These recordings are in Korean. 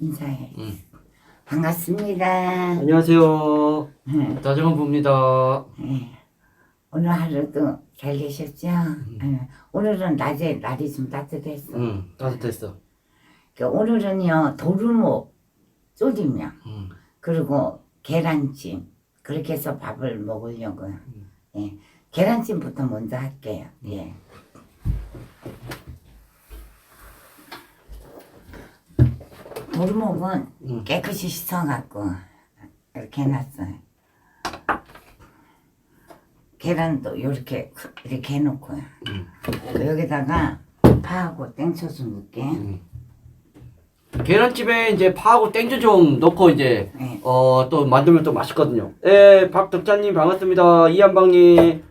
인사해. 응. 반갑습니다. 안녕하세요. 네. 다정원부입니다. 네. 오늘 하루도 잘 계셨죠? 네. 오늘은 낮에 날이 좀 따뜻했어. 응, 따뜻했어. 그러니까 오늘은요 도루묵 쪼리며 응. 그리고 계란찜 그렇게 해서 밥을 먹으려고요. 예. 계란찜부터 먼저 할게요. 예. 응. 깨끗이 씻어갖고 이렇게 해놨어요. 계란도 이렇게 이렇게 해놓고요. 응. 그 여기다가 파하고 땡초수 넣을게. 계란찜에 이제 파하고 땡주 좀 넣고 이제 네. 어또 만들면 또 맛있거든요. 예, 박덕자님 반갑습니다. 이한방님,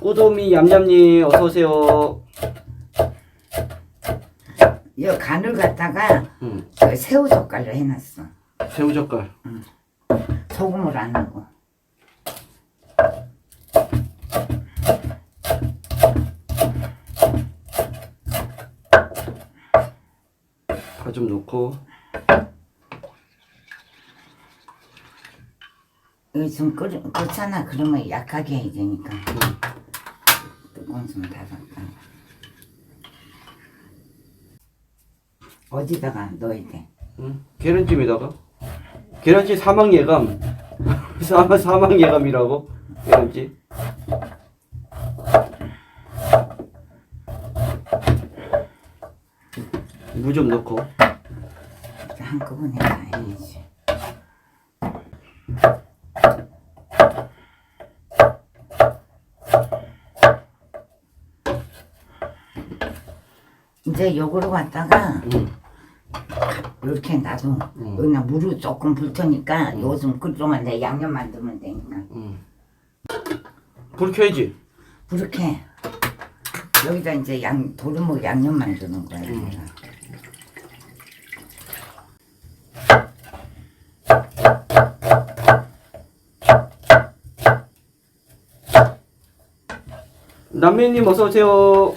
꾸도미 얌얌님 어서 오세요. 이 간을 갖다가 응. 그 새우 젓갈로 해놨어. 새우 젓갈. 소금을 안 넣고. 파 좀 넣고. 이거 좀 끓, 끓잖아. 그러면 약하게 해야 되니까. 뚜껑 좀 닫았다. 어디다가 넣어야 돼? 응. 계란찜에다가 계란찜 사망 예감. 사망 사망 예감이라고 계란찜. 무 좀 넣고. 한꺼번에 다 해야지. 이제 요거를 갖다가 응. 이렇게 놔둬. 음. 그냥 물을 조금 불 테니까 요거 좀 끓으면 내 양념 만들면 되니까. 응. 불 켜야지. 그렇게 여기다 이제 양 도루묵 양념 만드는 거야. 음. 내가. 남매님 어서 오세요.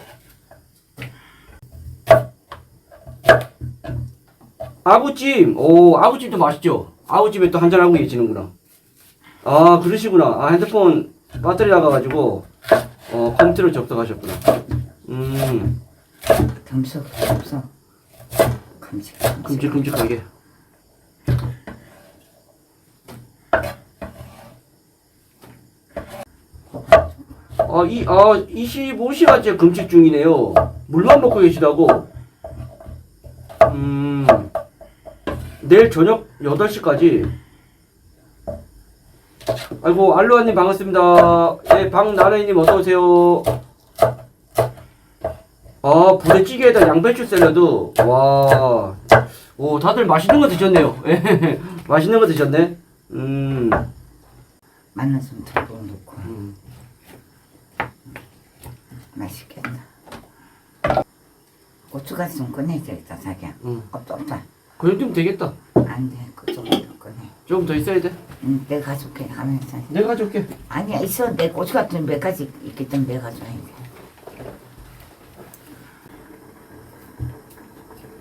아구찜, 오 아구찜도 맛있죠. 아구찜에 또 한잔 하고 계시는구나. 아 그러시구나. 아 핸드폰 배터리 나가가지고 어 컴퓨터를 접속하셨구나. 음 겸석 겸석 큼직 큼직. 끔찍끔찍하게. 아, 이, 아, 25시간째 금식 중이네요. 물만 먹고 계시다고. 내일 저녁 8시까지. 아이고, 알로아님 반갑습니다. 예, 박나래님 어서오세요. 아, 부대찌개에다 양배추 샐러드. 와. 오, 다들 맛있는 거 드셨네요. 예, 맛있는 거 드셨네. 음, 좀 듬뿍 넣고 음. 맛있겠다. 고추가루 좀 꺼내야 되겠다 자기야. 음. 없다 없다. 그 정도면 되겠다. 안돼 더 꺼내. 조금 더 있어야 돼. 응, 내가 가져올게 하면서. 내가 가져올게. 아니야 있어 내 고추 같은 몇 가지 때문에 내가 가져와야 돼.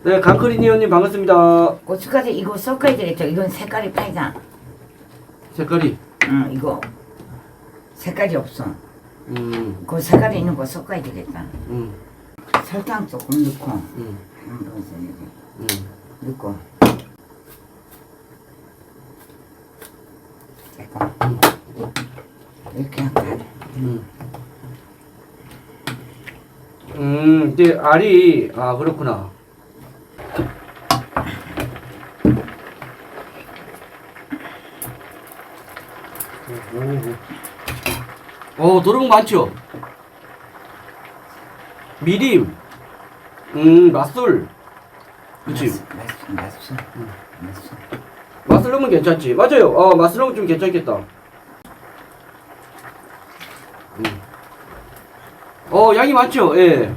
네, 강크리니언님 반갑습니다. 고춧가루 이거 섞어야 되겠죠. 이건 색깔이 빨자. 색깔이. 응 이거 색깔이 없어. 음, 그 색깔이 있는 거 섞어야 되겠다. 음, 설탕 조금 넣고 음, 한번 이렇게 음. 넣고 잠깐 이렇게 하고 음. 음, 이제 알이, 아, 그렇구나. 어, 도루묵 많죠? 미림, 음, 맛술. 그치? 맛있어 맛있어 맛술 넣으면 괜찮지. 맞아요. 어, 넣으면 좀 괜찮겠다. 음. 어, 양이 많죠? 예.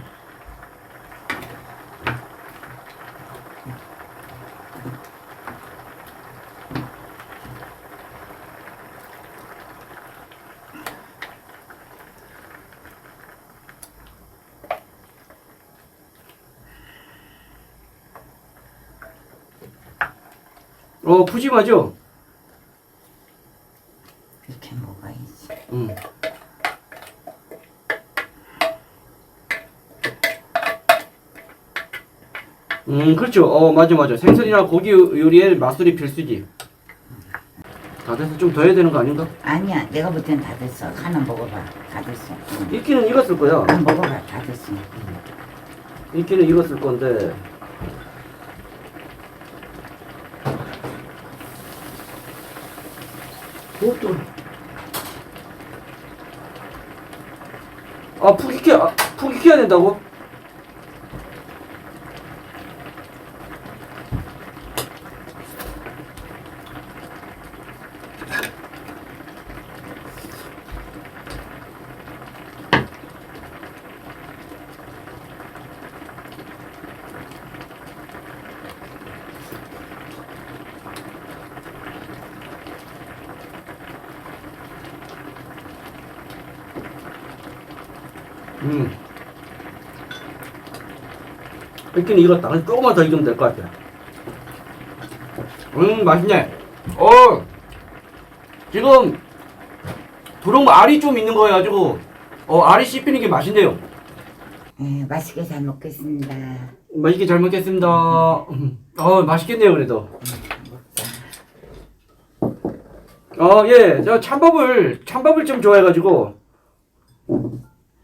어, 푸짐하죠? 이렇게 먹어야지. 음. 음, 그렇죠. 어, 맞아, 맞아. 생선이나 고기 요리에 맛술이 필수지. 다 돼서 좀 더 해야 되는 거 아닌가? 아니야, 내가 볼 땐 다 됐어. 하나 먹어봐. 다 됐어. 응. 익기는 익었을 거야. 아, 먹어봐. 다 됐어. 익기는 익었을 건데. 그것도 아, 푹 익혀, 아, 푹 익혀야 된다고? 음. 익기는 익었다. 조금만 더 익으면 될 것 같아. 음, 맛있네. 어, 지금, 두릅 알이 좀 있는 거여가지고, 어, 알이 씹히는 게 맛있네요. 예, 맛있게 잘 먹겠습니다. 맛있게 잘 먹겠습니다. 음. 어, 맛있겠네요, 그래도. 어, 예, 저 찬밥을, 찬밥을 좀 좋아해가지고,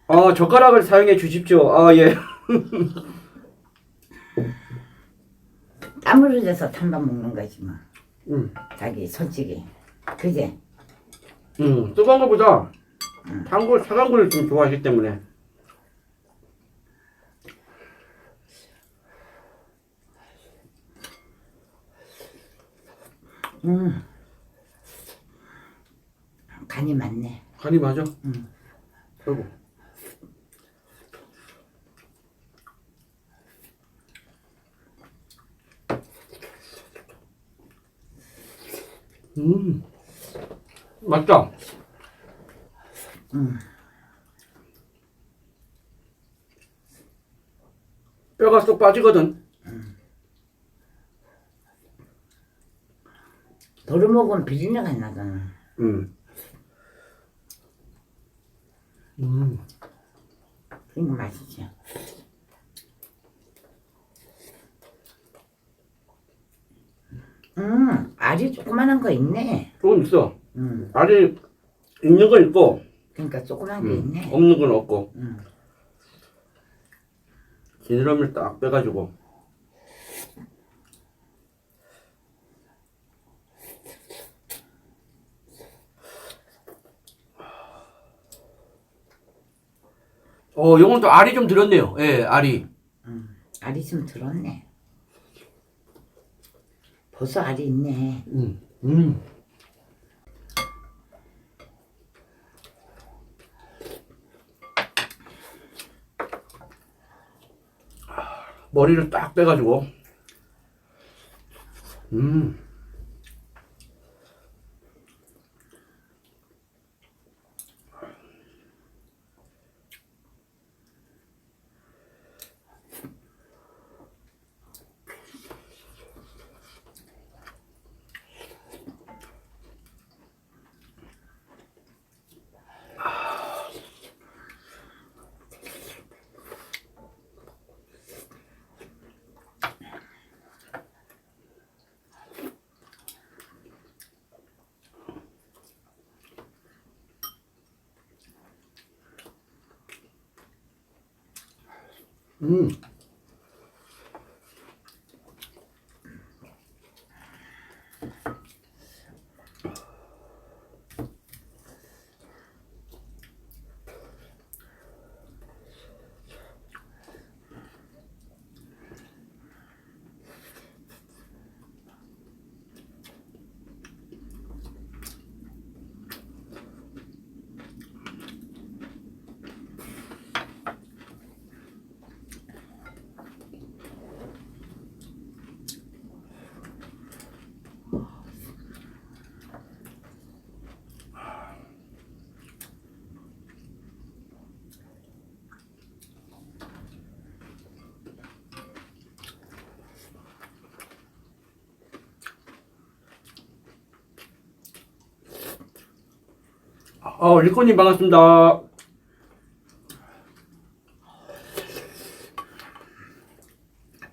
어, 젓가락을 사용해 주십시오. 아, 예. 땀 흘려서 탄밥 먹는 거지 뭐. 음, 자기 솔직히. 그제? 음, 뜨거운 거보다, 탄 걸, 차가운 걸 좀 좋아하기 때문에. 음. 간이 많네. 간이 맞아? 음. 아이고. 음, 맛있다. 음. 뼈가 쏙 빠지거든. 도루 먹으면 비린내가 나잖아. 음. 음. 그러니까 맛있지. 음, 알이 조그만한 거 있네. 조금 있어. 음, 알이 있는 건 있고, 그러니까 조그만 게 음, 있네. 없는 건 없고. 음. 지느러미를 딱 빼가지고. 어, 요건 또 알이 좀 들었네요. 예, 알이. 음, 알이 좀 들었네. 벌써 알이 있네. 음, 음. 머리를 딱 빼가지고. 음. 음. 어, 리코님 반갑습니다.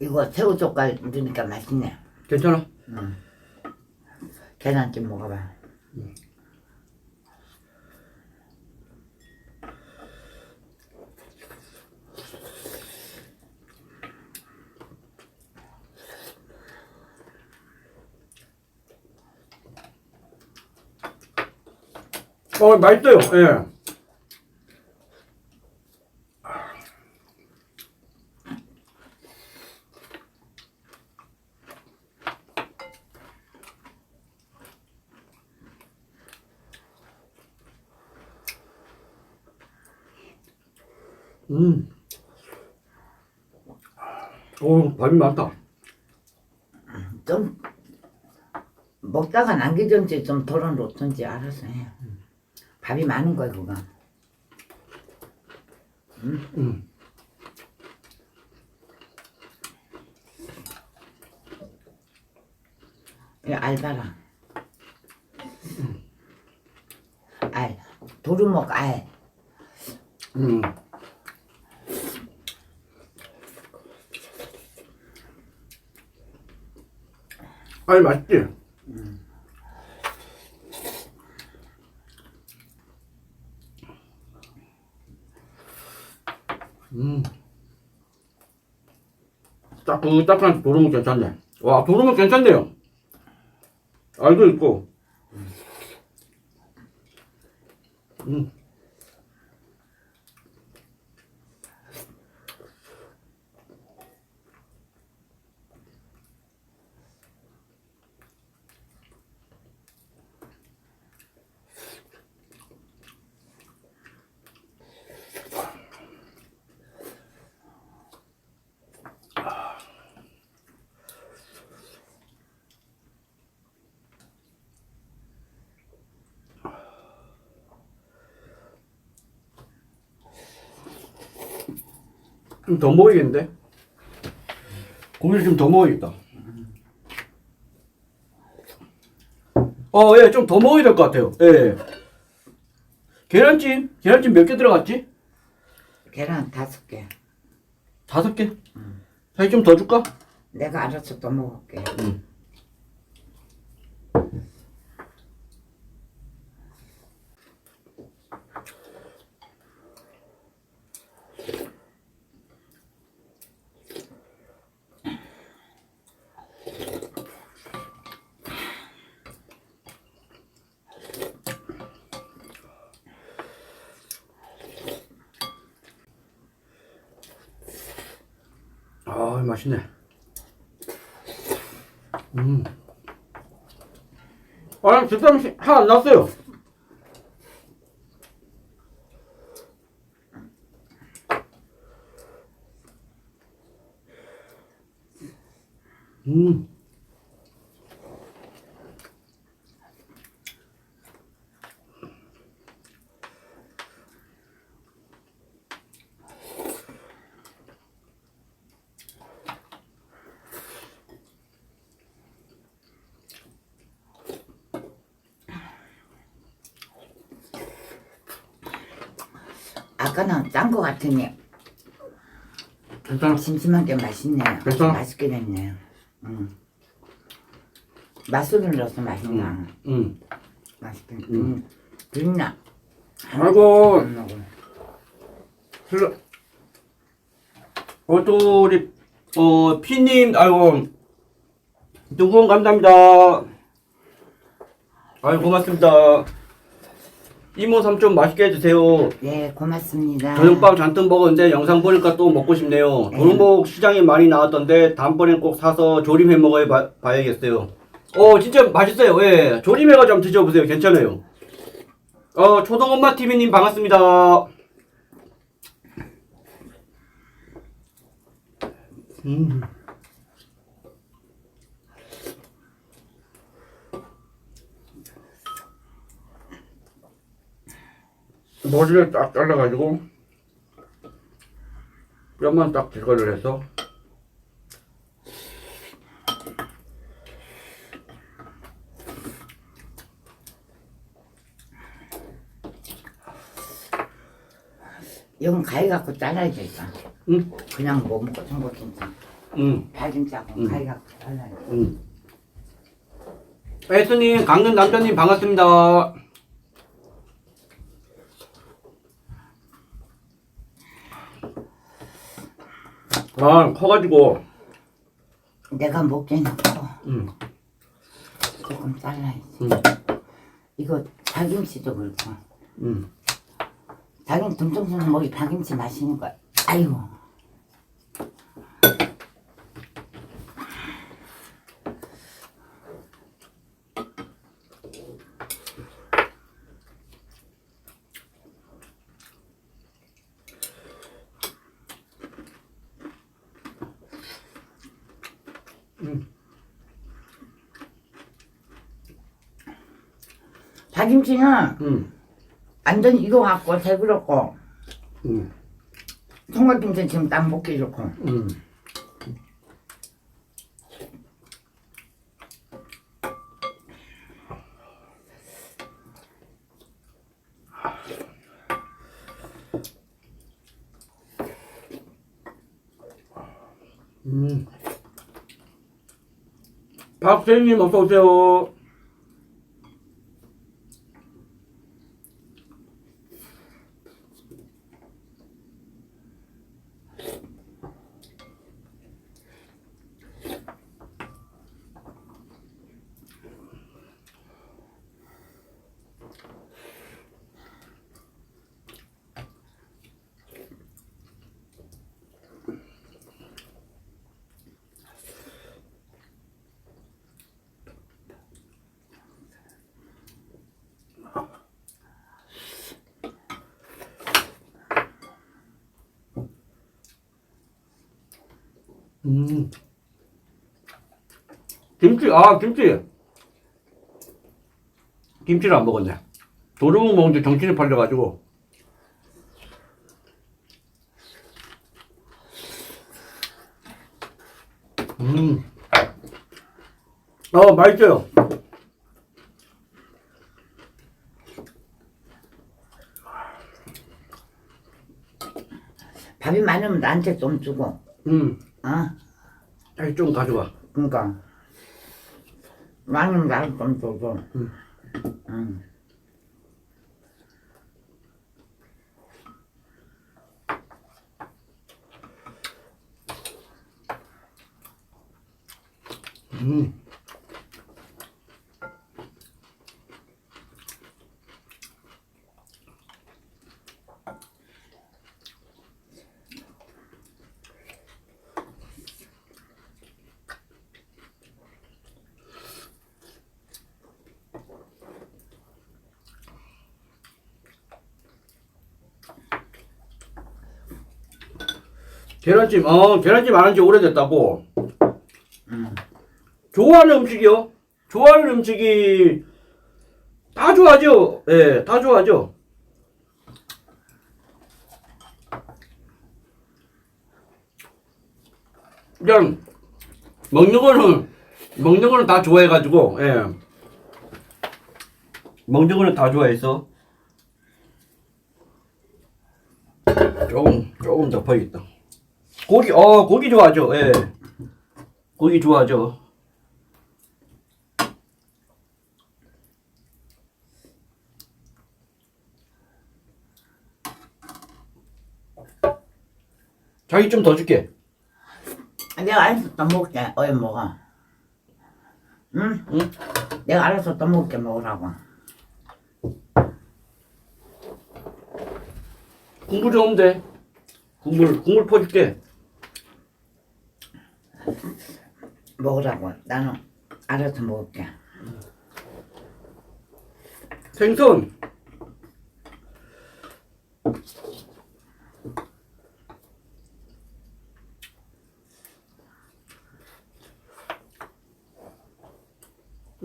이거 새우 젓갈 넣으니까 맛있네. 괜찮아? 계란찜 먹어봐. 어, 맛있어요. 예. 음. 오, 밥이 많다. 좀 먹다가 남기든지 좀 덜어놓든지 알아서 해. 밥이 많은 거야 그거. 음. 이 알바라. 알. 도루묵 알. 음. 아니 맛있지? 음. 따끈따끈한 도루묵 괜찮네. 와, 도루묵 괜찮네요. 알도 있고. 음. 좀더 먹어야겠는데? 고기를 좀더 먹어야겠다. 어, 예, 좀 더 먹어야 될 것 같아요. 예. 계란찜? 계란찜 몇 개 들어갔지? 계란 다섯 개. 다섯 개? 사실 좀 더 줄까? 내가 알아서 또 먹을게. 응. 13, 13, 하나 났어요. 아까는 짠거 같으니 괜찮아. 심심한 게 맛있네요. 괜찮아? 맛있게 됐네요. 음. 맛술을 넣어서 맛있나? 음. 맛있게. 음. 됐나? 아이고, 안 먹어. 슬러. 어, 또, 우리, 어, 피님, 아이고, 두분 감사합니다. 아유, 고맙습니다. 이모 삼촌 맛있게 해주세요. 네, 고맙습니다. 저녁밥 잔뜩 먹었는데 영상 보니까 또 먹고 싶네요. 네. 도루묵 시장에 많이 나왔던데 다음번엔 꼭 사서 조림해 먹어 봐, 봐야겠어요. 어 진짜 맛있어요. 예, 조림해가지고 한번 드셔보세요. 괜찮아요. 어 초동엄마 TV님 반갑습니다. 음. 머리를 딱 잘라가지고 뼈만 딱 제거를 해서 이건 가위 갖고 잘라야 되겠다. 응. 그냥 못 먹고 청국김치. 응. 발김치하고 응. 가위 갖고 잘라야 돼. 응. 에스님, 강릉 남자님 반갑습니다. 아, 커가지고, 내가 먹기는 커. 응, 조금 잘라야지. 응, 이거 박김치도 그렇고. 응. 자기는 듬성수는 먹이 박김치 마시는 거야. 아이고. 박 김치는 응, 완전 이거 갖고 배부럽고 응, 총각김치 지금 딱 먹기 좋고 응. 음. 박세님 어서 오세요. 음. 김치, 아, 김치. 김치를 안 먹었네. 도루묵 먹는데 정신이 팔려가지고. 음. 어, 맛있어요. 밥이 많으면 나한테 좀 주고 음. 어? 아이, 좀 가져와. 그러니까 많으면 나한테 좀 줘줘 응. 응. 음. 계란찜, 어, 계란찜 안 한 지 오래됐다고. 응. 좋아하는 음식이요? 좋아하는 음식이 다 좋아하죠. 예, 다 좋아하죠. 그냥 먹는 거는 먹는 거는 다 좋아해가지고 예. 먹는 거는 다 좋아해서 조금 조금 덮어야겠다. 고기 어 고기 좋아하죠. 예. 고기 좋아하죠. 자기 좀 더 줄게. 내가 알아서 또 먹을게 어이 먹어 응? 응? 내가 알아서 또 먹을게 먹으라고 국물 좀 돼. 국물 국물 퍼줄게. 먹으라고 나는 알아서 먹을게 생선.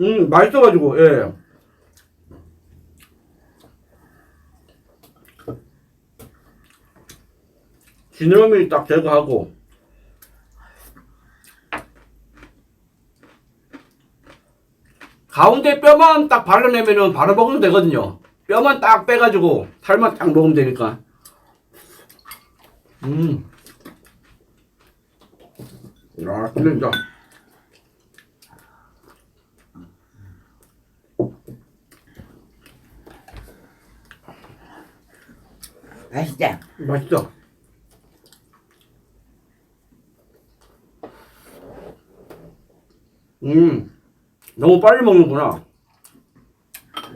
음 맛있어가지고 예. 지느러미 딱 제거하고 가운데 뼈만 딱 발라내면은 바로 먹으면 되거든요. 뼈만 딱 빼가지고 살만 딱 먹으면 되니까. 음. 야, 끝낸다. 맛있지? 맛있어. 음, 너무 빨리 먹는구나.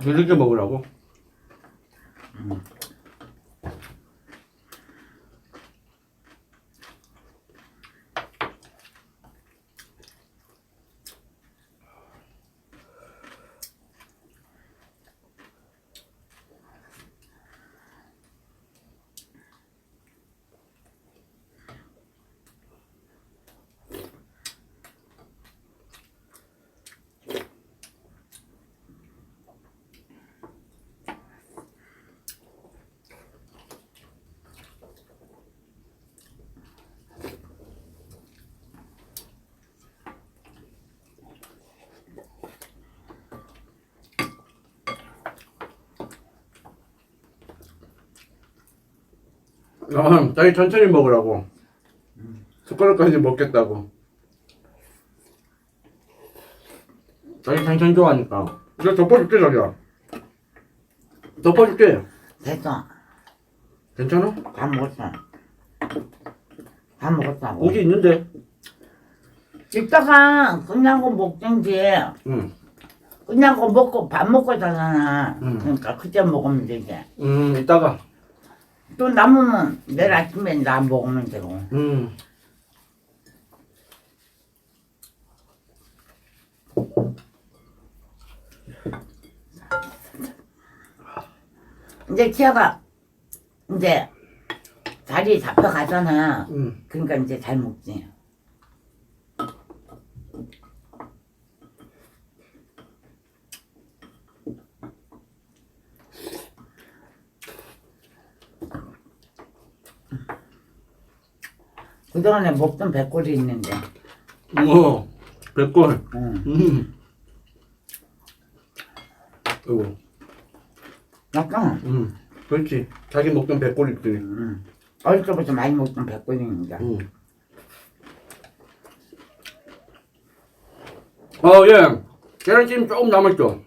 느리게 먹으라고. 아, 자기 천천히 먹으라고. 숟가락까지 먹겠다고. 자기 천천히 좋아하니까. 내가 덮어줄게, 자기야. 덮어줄게. 됐어. 괜찮아? 다 먹었어. 다 먹었다고. 고기 있는데. 이따가 끝나고 먹든지 응. 끝나고 먹고 밥 먹고 자잖아. 음. 그러니까 그때 먹으면 되지. 음, 이따가. 또 남으면 내일 아침에 나 먹으면 되고. 음. 이제 키아가 이제 자리 잡혀가잖아. 음. 그러니까 이제 잘 먹지. 그동안에 먹던 백골이 있는데. 우와, 백골. 응. 음. 아이고, 약간 음. 그렇지. 자기 먹던 백골 있더니. 응. 어릴 때부터 많이 먹던 백골입니다. 음. 어, 예. 계란찜 조금 남았죠?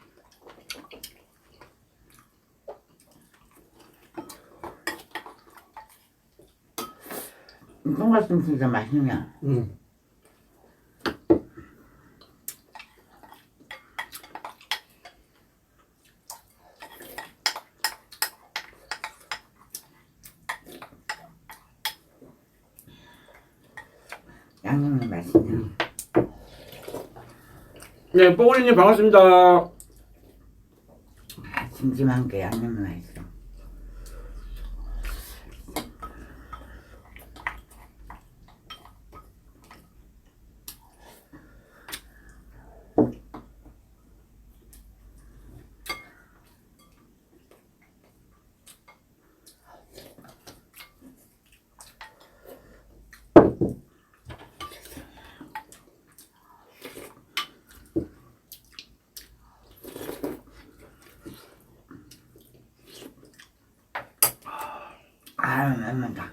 돈가스 진짜 맛있냐? 음. 양념이 맛있냐? 네, 뽀글이님 반갑습니다. 아, 심심한 게 양념이 맛있어. 아유, 맵다.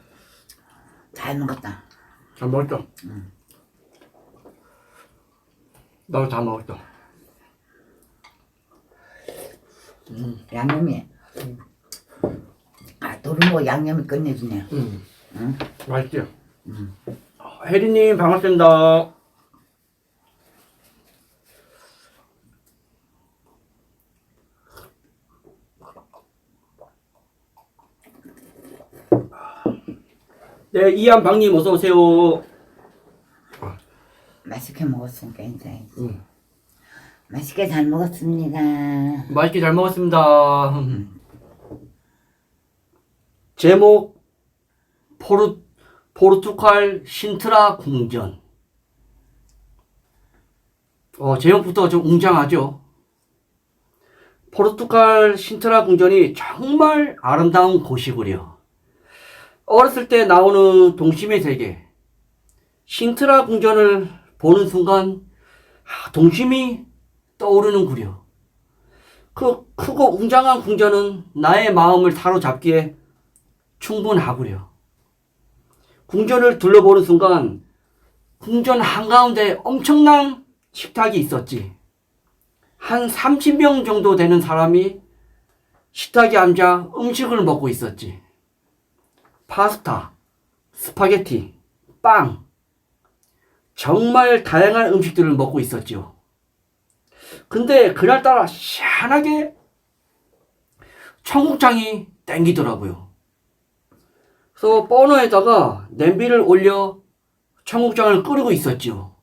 잘 먹었다. 잘 먹었죠? 나도 다 먹었어. 양념이. 아, 도루묵 양념이 끝내주네. 음. 응? 맛있지? 어, 혜리님 반갑습니다. 네, 이한방님 어서 오세요. 맛있게 먹었으니까 이제. 음. 맛있게 잘 먹었습니다. 맛있게 잘 먹었습니다. 제목 포르 포르투갈 신트라 궁전. 어, 제목부터 좀 웅장하죠. 포르투갈 신트라 궁전이 정말 아름다운 곳이구려. 어렸을 때 나오는 동심의 세계. 신트라 궁전을 보는 순간 아, 동심이 떠오르는구려. 그 크고 웅장한 궁전은 나의 마음을 사로잡기에 충분하구려. 궁전을 둘러보는 순간 궁전 한가운데 엄청난 식탁이 있었지. 한 30명 정도 되는 사람이 식탁에 앉아 음식을 먹고 있었지. 파스타, 스파게티, 빵. 정말 다양한 음식들을 먹고 있었죠. 근데 그날따라 희한하게 청국장이 땡기더라고요. 그래서 버너에다가 냄비를 올려 청국장을 끓이고 있었죠.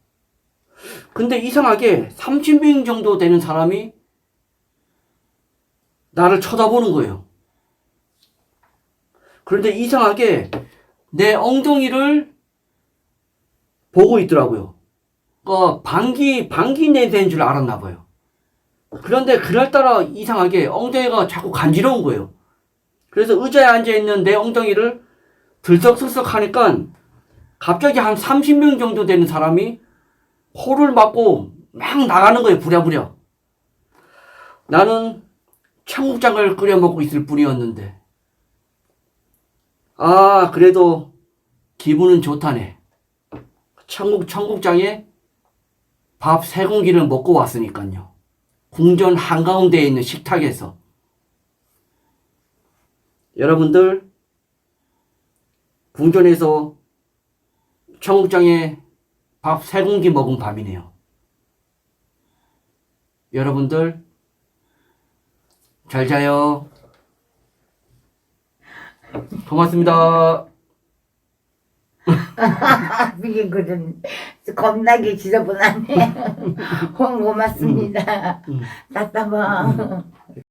근데 이상하게 30명 정도 되는 사람이 나를 쳐다보는 거예요. 그런데 이상하게 내 엉덩이를 보고 있더라고요. 그 방귀 방귀 내대는 줄 알았나 봐요. 그런데 그날따라 이상하게 엉덩이가 자꾸 간지러운 거예요. 그래서 의자에 앉아 있는 내 엉덩이를 들썩들썩 하니까 갑자기 한 30명 정도 되는 사람이 코를 막고 막 나가는 거예요. 부랴부랴. 나는 청국장을 끓여 먹고 있을 뿐이었는데. 아, 그래도 기분은 좋다네. 청국, 청국장에 밥 세 공기를 먹고 왔으니까요. 궁전 한가운데에 있는 식탁에서. 여러분들, 궁전에서 청국장에 밥 세 공기 먹은 밤이네요. 여러분들, 잘 자요. 고맙습니다. 이게 그런 겁나게 지저분하네. 고맙습니다. 음. 답답하.